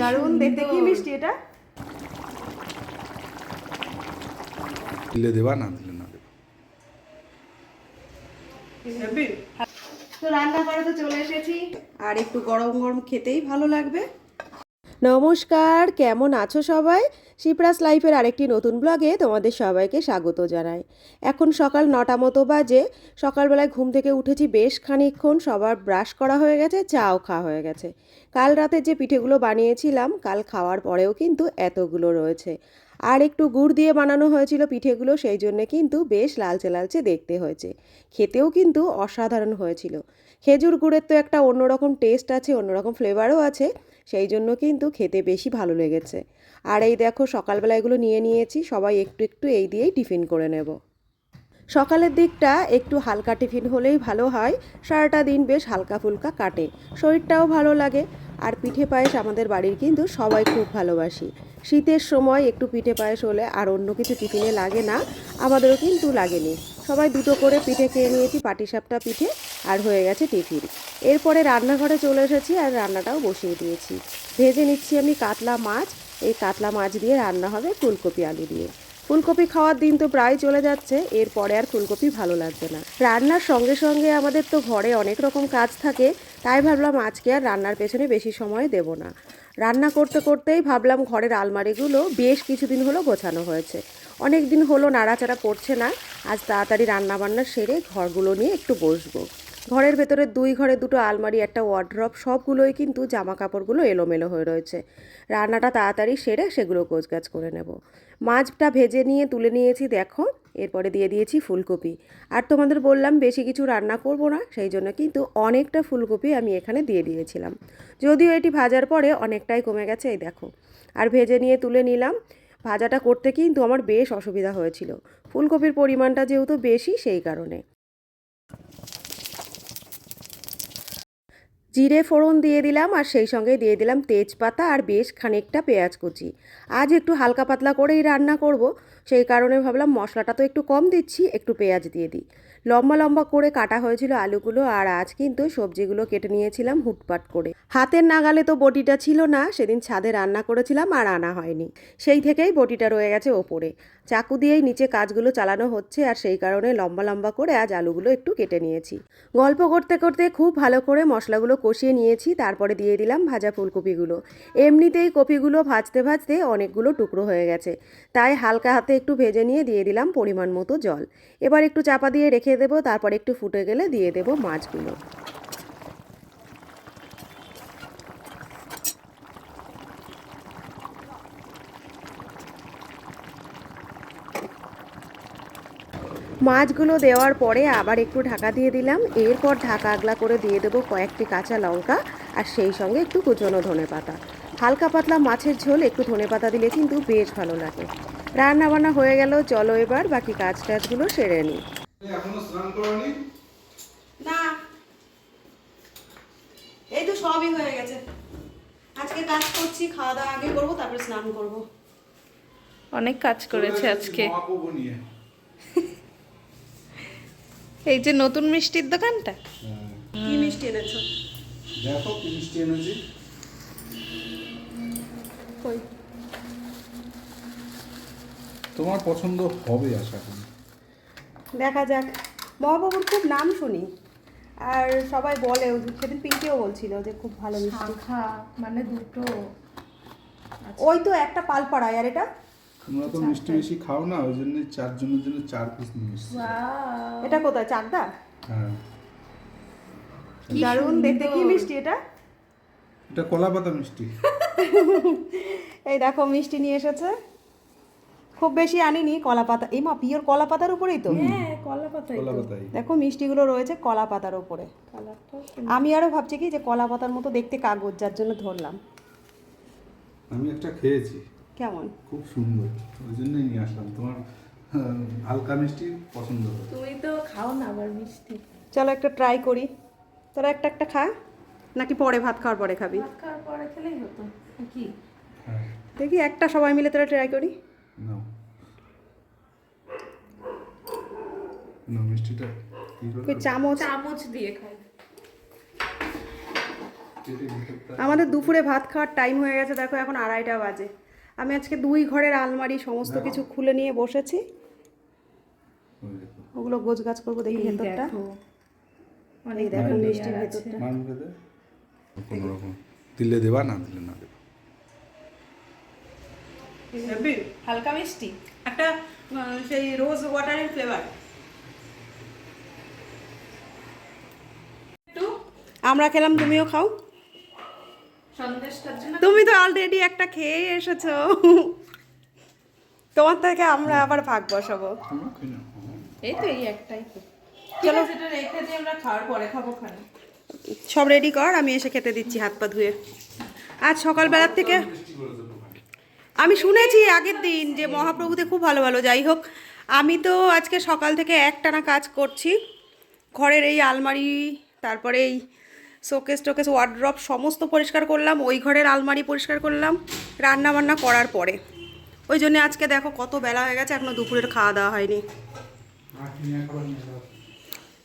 দারুণ দেখতে কি মিষ্টি এটা? দিলে দেবা না দিলে না দেবা। তো রান্না করে তো চলে এসেছি। আর একটু গরম গরম খেতেই ভালো লাগবে। নমস্কার, কেমন আছো সবাই? শিপ্রাস লাইফের আরেকটি নতুন ব্লগে তোমাদের সবাইকে স্বাগত জানাই। এখন সকাল নটা মতো বাজে, সকালবেলায় ঘুম থেকে উঠেছি বেশ খানিকক্ষণ, সবার ব্রাশ করা হয়ে গেছে, চাও খাওয়া হয়ে গেছে। কাল রাতে যে পিঠেগুলো বানিয়েছিলাম, কাল খাওয়ার পরেও কিন্তু এতগুলো রয়েছে। আর একটু গুড় দিয়ে বানানো হয়েছিল পিঠেগুলো, সেই জন্য কিন্তু বেশ লালচে লালচে দেখতে হয়েছে। খেতেও কিন্তু অসাধারণ হয়েছিল। খেজুর গুড়ের তো একটা অন্যরকম টেস্ট আছে, অন্যরকম ফ্লেভারও আছে সেই জন্য কিন্তু খেতে বেশি ভালো লেগেছে। আর এই দেখো, সকালবেলা এগুলো নিয়ে নিয়েছি, সবাই একটু একটু এই দিয়েই টিফিন করে নেব। সকালের দিকটা একটু হালকা টিফিন হলেই ভালো হয়, সারাটা দিন বেশ হালকা ফুলকা কাটে, শরীরটাও ভালো লাগে। আর পিঠে পায়েস আমাদের বাড়ির কিন্তু সবাই খুব ভালোবাসি। শীতের সময় একটু পিঠে পায়েস হলে আর অন্য কিছু টিফিনে লাগে না, আমাদেরও কিন্তু লাগেনি। সবাই দুটো করে পিঠে খেয়ে নিয়েছি, পাটিসাপটা পিঠে, আর হয়ে গেছে টিফিন। এরপরে রান্নাঘরে চলে এসেছি আর রান্নাটাও বসিয়ে দিয়েছি। ভেজে নিচ্ছি আমি কাতলা মাছ। এই কাতলা মাছ দিয়ে রান্না হবে ফুলকপি আলু দিয়ে। ফুলকপি খাওয়ার দিন তো প্রায় চলে যাচ্ছে, এরপরে আর ফুলকপি ভালো লাগবে না। রান্নার সঙ্গে সঙ্গে আমাদের তো ঘরে অনেক রকম কাজ থাকে, তাই ভাবলাম আজকে আর রান্নার পেছনে বেশি সময় দেব না। রান্না করতে করতেই ভাবলাম ঘরের আলমারিগুলো বেশ কিছুদিন হলো গোছানো হয়েছে। অনেক দিন হলো নাড়াচাড়া পড়ছে না, আজ তাড়াতাড়ি রান্না বান্না সেরে ঘরগুলো নিয়ে একটু বসবো। ঘরের ভেতরে দুই ঘরে দুটো আলমারি, একটা ওয়ার্ড্রপ সবগুলোই কিন্তু জামা কাপড়গুলো এলোমেলো হয়ে রয়েছে। রান্নাটা তাড়াতাড়ি সেরে সেগুলো গোছগাছ করে নেব। মাছটা ভেজে নিয়ে তুলে নিয়েছি, দেখো। এরপরে দিয়ে দিয়েছি ফুলকপি। আর তোমাদের বললাম, বেশি কিছু রান্না করব না, সেই জন্য কিন্তু অনেকটা ফুলকপি আমি এখানে দিয়ে দিয়েছিলাম। যদিও এটি ভাজার পরে অনেকটাই কমে গেছে, এই দেখো। আর ভেজে নিয়ে তুলে নিলাম। ভাজাটা করতে কিন্তু আমার বেশ অসুবিধা হয়েছিল। ফুলকপির পরিমাণটা যেহেতু বেশি, সেই কারণে। জিরে ফোড়ন দিয়ে দিলাম আর সেই সঙ্গে দিয়ে দিলাম তেজপাতা আর বেশ খানিকটা পেঁয়াজ কুচি। আজ একটু হালকা পাতলা করেই রান্না করব, সেই কারণে ভাবলাম মশলাটা তো একটু কম দিচ্ছি, একটু পেঁয়াজ দিয়ে দিই। লম্বা লম্বা করে কাটা হয়েছিল আলুগুলো আর আজ কিন্তু সবজিগুলো কেটে নিয়েছিলাম হুটপাট করে। হাতের নাগালে তো বটিটা ছিল না, সেদিন ছাদে রান্না করেছিলাম আর আনা হয়নি। সেই থেকেই বটিটা রয়ে গেছে ওপরে। চাকু দিয়েই নিচে কাজগুলো চালানো হচ্ছে আর সেই কারণে লম্বা লম্বা করে আজ আলুগুলো একটু কেটে নিয়েছি। গল্প করতে করতে খুব ভালো করে মশলাগুলো কষিয়ে নিয়েছি, তারপরে দিয়ে দিলাম ভাজা ফুলকপিগুলো। এমনিতেই কপিগুলো ভাজতে ভাজতে অনেকগুলো টুকরো হয়ে গেছে। তাই হালকা হাতে একটু ভেজে নিয়ে দিয়ে দিলাম পরিমাণ মতো জল। এবার একটু চাপা দিয়ে রেখে দেবো, তারপর একটু ফুটে গেলে দিয়ে দেবো মাছগুলো। মাছগুলো দেওয়ার পরে আবার একটু ঢাকা দিয়ে দিলাম। এরপর ঢাকা আগলা করে দিয়ে দেবো কয়েকটি কাঁচা লঙ্কা আর সেই সঙ্গে একটু কুচনো ধনে পাতা হালকা পাতলা মাছের ঝোল, একটু ধনে পাতা দিলে কিন্তু বেশ ভালো লাগে। রান্না বান্না হয়ে গেল, চলো এবার বাকি কাজ টাজগুলো সেরে নিই। এখনও স্নান করনি? না। এই তো সবই হয়ে গেছে। আজকে কাজ করছি খাওয়া দাওয়া আগে করব তারপরে স্নান করব। অনেক কাজ করেছে আজকে। এই যে নতুন মিষ্টির দোকানটা? হ্যাঁ। কি মিষ্টি এনেছো? দেখো কি মিষ্টি এনেছি। কই? তোমার পছন্দ হবে আশা করি। দেখা যাক। মহাবাবুর খুব নাম শুনি। আর সবাই বলে সেদিন পিঙ্কিও বলছিল যে খুব ভালো মিষ্টি। মানে দুটো। ওই তো একটা পালপাড়ায় আর এটা? তোমরা তো মিষ্টি বেশি খাও না ওই জন্য চারজনের জন্য চার পিস নিয়ে এসেছি। এটা কোথায় চাকদা? হ্যাঁ। দারুণ দেখতে কি মিষ্টি এটা। এটা কলা পাতা মিষ্টি। এই দেখো মিষ্টি নিয়ে এসেছে। খুব বেশি আনিনি কলা পাতা এই মা পিওর কলা পাতার উপরেই তো? হ্যাঁ কলা পাতাই কলা পাতাই দেখো মিষ্টিগুলো রয়েছে কলা পাতার উপরে আমি আরও ভাবছি কি যে কলা পাতার মতো দেখতে কাগজ যার জন্য ধরলাম। আমি একটা খেয়েছি। কেমন? খুব সুন্দর। ওই জন্যই নিয়ে আসলাম। তোমার হালকা মিষ্টি পছন্দ তুমি তো খাও না আবার মিষ্টি। চলো একটা ট্রাই করি। তোরা একটা একটা খা নাকি পরে ভাত খাওয়ার পরে খাবি? ভাত খাওয়ার পরে খেলেই হতো। কি? হ্যাঁ। দেখি একটা সবাই মিলে তোরা ট্রাই করি। নাও না মিষ্টিটা ওই চামচ। চামচ দিয়ে খাই। আমাদের দুপুরে ভাত খাওয়ার টাইম হয়ে গেছে দেখো এখন আড়াইটা বাজে। আমি আজকে দুই ঘরের আলমারি সমস্ত কিছু খুলে নিয়ে বসেছি। ওগুলো গোছ গাছ করব দেখি এই ভেতরটা। অনেক দেখো মান দিলে দেবা না দিলে না দেবা? হালকা মিষ্টি। একটা সেই রোজ ওয়াটারের ফ্লেভার আমরা খেলাম তুমিও খাও। তুমি তো অলরেডি একটা খেয়ে এসেছ। তোমার থেকে আমরা আবার ভাগ বসাবো। এই তো এই একটাই। চলো। সেটা রেখে দিয়ে আমরা খাওয়ার পরে খাব খানি। সব রেডি কর আমি এসে খেতে দিচ্ছি হাত পা ধুয়ে। আজ সকালবেলার থেকে আমি শুনেছি আগের দিন যে মহাপ্রভুতে খুব ভালো ভালো যাই হোক। আমি তো আজকে সকাল থেকে একটানা কাজ করছি। ঘরের এই আলমারি তারপরে এই শোকেস টোকেস ওয়ার্ড্রপ সমস্ত পরিষ্কার করলাম ওই ঘরের আলমারি পরিষ্কার করলাম রান্না বান্না করার পরে। ওই জন্য আজকে দেখো কত বেলা হয়ে গেছে এখনও দুপুরের খাওয়া দাওয়া হয়নি।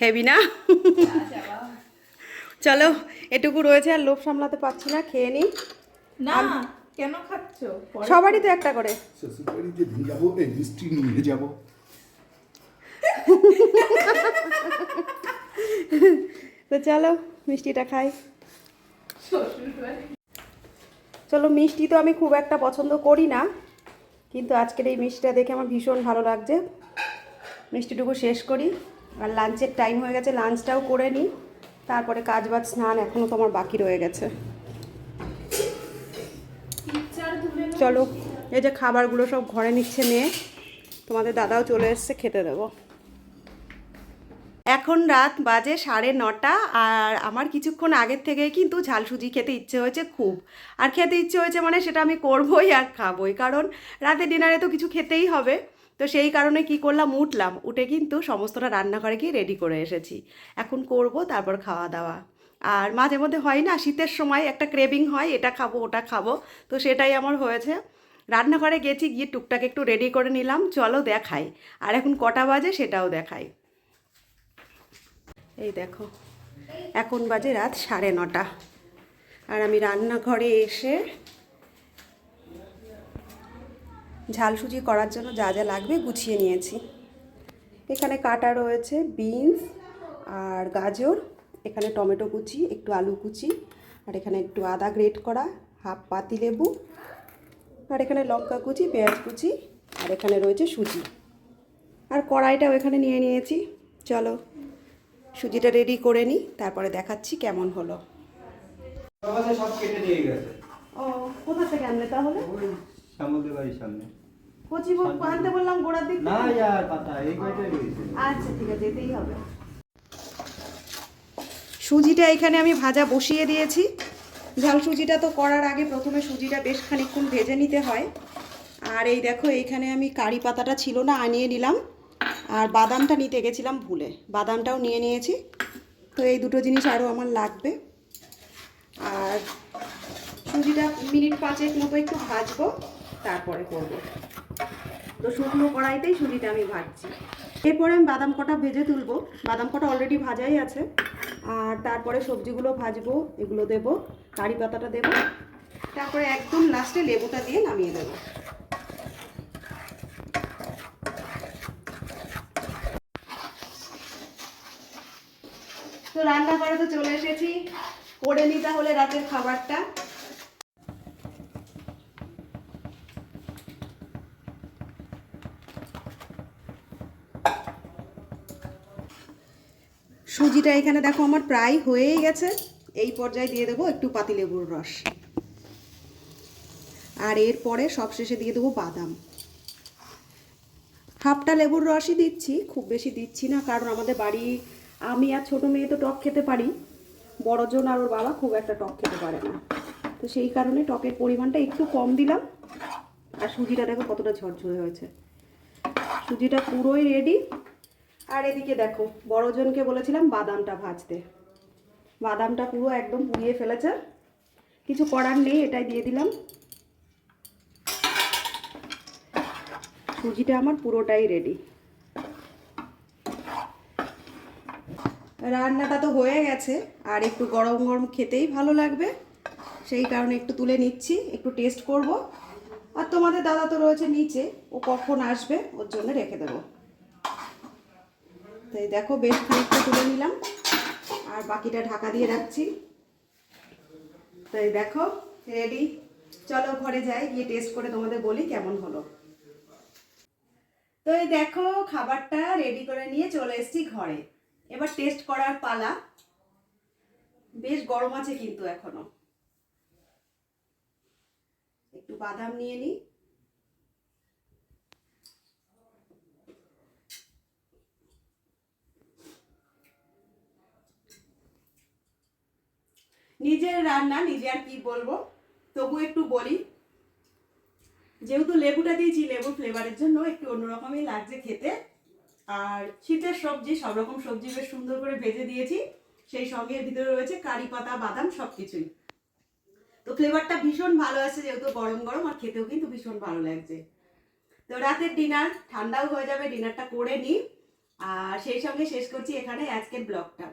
হেভি না? চলো এটুকু রয়েছে আর লোভ সামলাতে পারছি না খেয়ে নিই। না কেন খাচ্ছ? সবারই তো একটা করে। নিয়ে যাব। তো চলো, মিষ্টিটা খাই। চলো, মিষ্টি তো আমি খুব একটা পছন্দ করি না, কিন্তু আজকের এই মিষ্টিটা দেখে আমার ভীষণ ভালো লাগছে। মিষ্টিটুকু শেষ করি। আর লাঞ্চের টাইম হয়ে গেছে, লাঞ্চটাও করে নিই। তারপরে কাজ বাজ স্নান এখনও তো আমার বাকি রয়ে গেছে। চলো, এই যে খাবারগুলো সব ঘরে নিচ্ছে মেয়ে, তোমাদের দাদাও চলে এসছে, খেতে দেবো। এখন রাত বাজে সাড়ে নটা আর আমার কিছুক্ষণ আগের থেকেই কিন্তু ঝাল সুজি খেতে ইচ্ছে হয়েছে খুব। আর খেতে ইচ্ছে হয়েছে মানে সেটা আমি করবই আর খাবই, কারণ রাতে ডিনারে তো কিছু খেতেই হবে। তো সেই কারণে কি করলাম, উঠলাম, উঠে কিন্তু সমস্তটা রান্নাঘরে গিয়ে রেডি করে এসেছি। এখন করব, তারপর খাওয়া দাওয়া আর মাঝে মধ্যে হয় না, শীতের সময় একটা ক্রেভিং হয়, এটা খাব, ওটা খাব, তো সেটাই আমার হয়েছে। রান্নাঘরে গেছি, গিয়ে টুকটাক একটু রেডি করে নিলাম, চলো দেখাই। আর এখন কটা বাজে সেটাও দেখাই। এই দেখো, এখন বাজে রাত সাড়ে নটা। আর আমি রান্নাঘরে এসে ঝাল সুজি করার জন্য যা যা লাগবে গুছিয়ে নিয়েছি। এখানে কাটা রয়েছে, বিনস আর গাজর, এখানে টমেটো কুচি, একটু আলু কুচি, আর এখানে একটু আদা গ্রেট করা, হাফ পাতি লেবু, আর এখানে লঙ্কা কুচি, পেঁয়াজ কুচি, আর এখানে রয়েছে সুজি। আর কড়াইটাও এখানে নিয়ে নিয়েছি। চলো সুজিটা রেডি করে নিই তারপরে দেখাচ্ছি কেমন হলো। সব কেটে দিয়ে গেছে। ও কোথা থেকে আনলে তাহলে? ওই সামুদ্রিক বাড়ির সামনে। কচি আনতে বললাম গোড়ার দিক না থেকে। পাতা এই কয়টাই রয়েছে? আচ্ছা ঠিক আছে যেতেই হবে। সুজিটা এখানে আমি ভাজা বসিয়ে দিয়েছি। ঝাল সুজিটা তো করার আগে প্রথমে সুজিটা বেশ খানিকক্ষণ ভেজে নিতে হয়। আর এই দেখো এইখানে আমি কারি পাতাটা ছিল না আনিয়ে নিলাম। আর বাদামটা নিতে গেছিলাম ভুলে। বাদামটাও নিয়ে নিয়েছি। তো এই দুটো জিনিস আরও আমার লাগবে। আর সুজিটা মিনিট পাঁচেক মতো একটু ভাজবো, তারপরে করব। তো শুকনো কড়াইতেই সুজিটা আমি ভাজছি। এরপরে আমি বাদাম কটা ভেজে তুলবো। বাদাম কটা অলরেডি ভাজাই আছে। আর তারপরে সবজিগুলো ভাজবো, এগুলো দেবো, কারি পাতাটা দেবো। তারপরে একদম লাস্টে লেবুটা দিয়ে নামিয়ে দেবো। রান্না করে তো চলে এসেছি। করে নি তাহলে রাতের খাবারটা। সুজিটা এখানে দেখো আমার প্রায় হয়েই গেছে। এই পর্যায়ে দিয়ে দেবো একটু পাতিলেবুর রস। আর এরপরে সবশেষে দিয়ে দেবো বাদাম। হাফটা লেবুর রসই দিচ্ছি, খুব বেশি দিচ্ছি না, কারণ আমাদের বাড়ি আমি আর ছোটো মেয়ে তো টক খেতে পারি। বড়জন আর ওর বাবা খুব একটা টক খেতে পারে না। তো সেই কারণে টকের পরিমাণটা একটু কম দিলাম। আর সুজিটা দেখো কতটা ঝরঝরে হয়েছে। সুজিটা পুরোই রেডি আর এদিকে দেখো বড়জনকে বলেছিলাম বাদামটা ভাজতে। বাদামটা পুরো একদম পুড়িয়ে ফেলেছে। কিছু করার নেই, এটাই দিয়ে দিলাম। সুজিটা আমার পুরোটাই রেডি রান্নাটা তো হয়ে গেছে, আর একটু গরম গরম খেতেই ভালো লাগবে। সেই কারণে একটু তুলে নিচ্ছি, একটু টেস্ট করব। আর তোমাদের দাদা তো রয়েছে নিচে, ও কখন আসবে ওর জন্য রেখে দেবো। তাই দেখো, বেশ খানিকটা তুলে নিলাম, আর বাকিটা ঢাকা দিয়ে রাখছি। তাই দেখো রেডি চলো ঘরে যাই, গিয়ে টেস্ট করে তোমাদের বলি কেমন হলো। তো এই দেখো, খাবারটা রেডি করে নিয়ে চলে এসেছি ঘরে। এবার টেস্ট করার পালা। বেশ গরম আছে কিন্তু এখনও। একটু বাদাম নিয়ে নিই নিজের রান্না, নিজে আর কি বলব? তবু একটু বলি। যেহেতু লেবুটা দিয়েছি, লেবুর ফ্লেভারের জন্য একটু অন্যরকমই লাগছে খেতে। আর শীতের সবজি, সব রকম সবজি বেশ সুন্দর করে ভেজে দিয়েছি। সেই সঙ্গে এর ভিতরে রয়েছে কারি পাতা, বাদাম সব কিছুই তো ফ্লেভারটা ভীষণ ভালো আছে যেহেতু গরম গরম আর খেতেও কিন্তু ভীষণ ভালো লাগছে। তো রাতের ডিনার ঠান্ডাও হয়ে যাবে ডিনারটা করে নিই। আর সেই সঙ্গে শেষ করছি এখানে আজকের ব্লগটা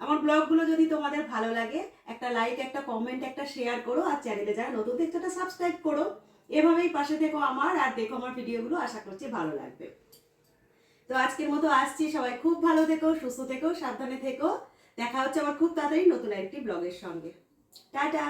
আমার ব্লগগুলো যদি তোমাদের ভালো লাগে, একটা লাইক একটা কমেন্ট একটা শেয়ার করো, আর চ্যানেলে যারা নতুন দেখছ, একটা সাবস্ক্রাইব করো। এভাবেই পাশে থেকো আমার, আর দেখো আমার ভিডিওগুলো আশা করছি ভালো লাগবে। তো আজকের মতো আসছি। সবাই খুব ভালো থেকো, সুস্থ থেকো, সাবধানে থেকো। দেখা হচ্ছে আমার খুব তাড়াতাড়ি নতুন একটি ব্লগের সঙ্গে। টাটা!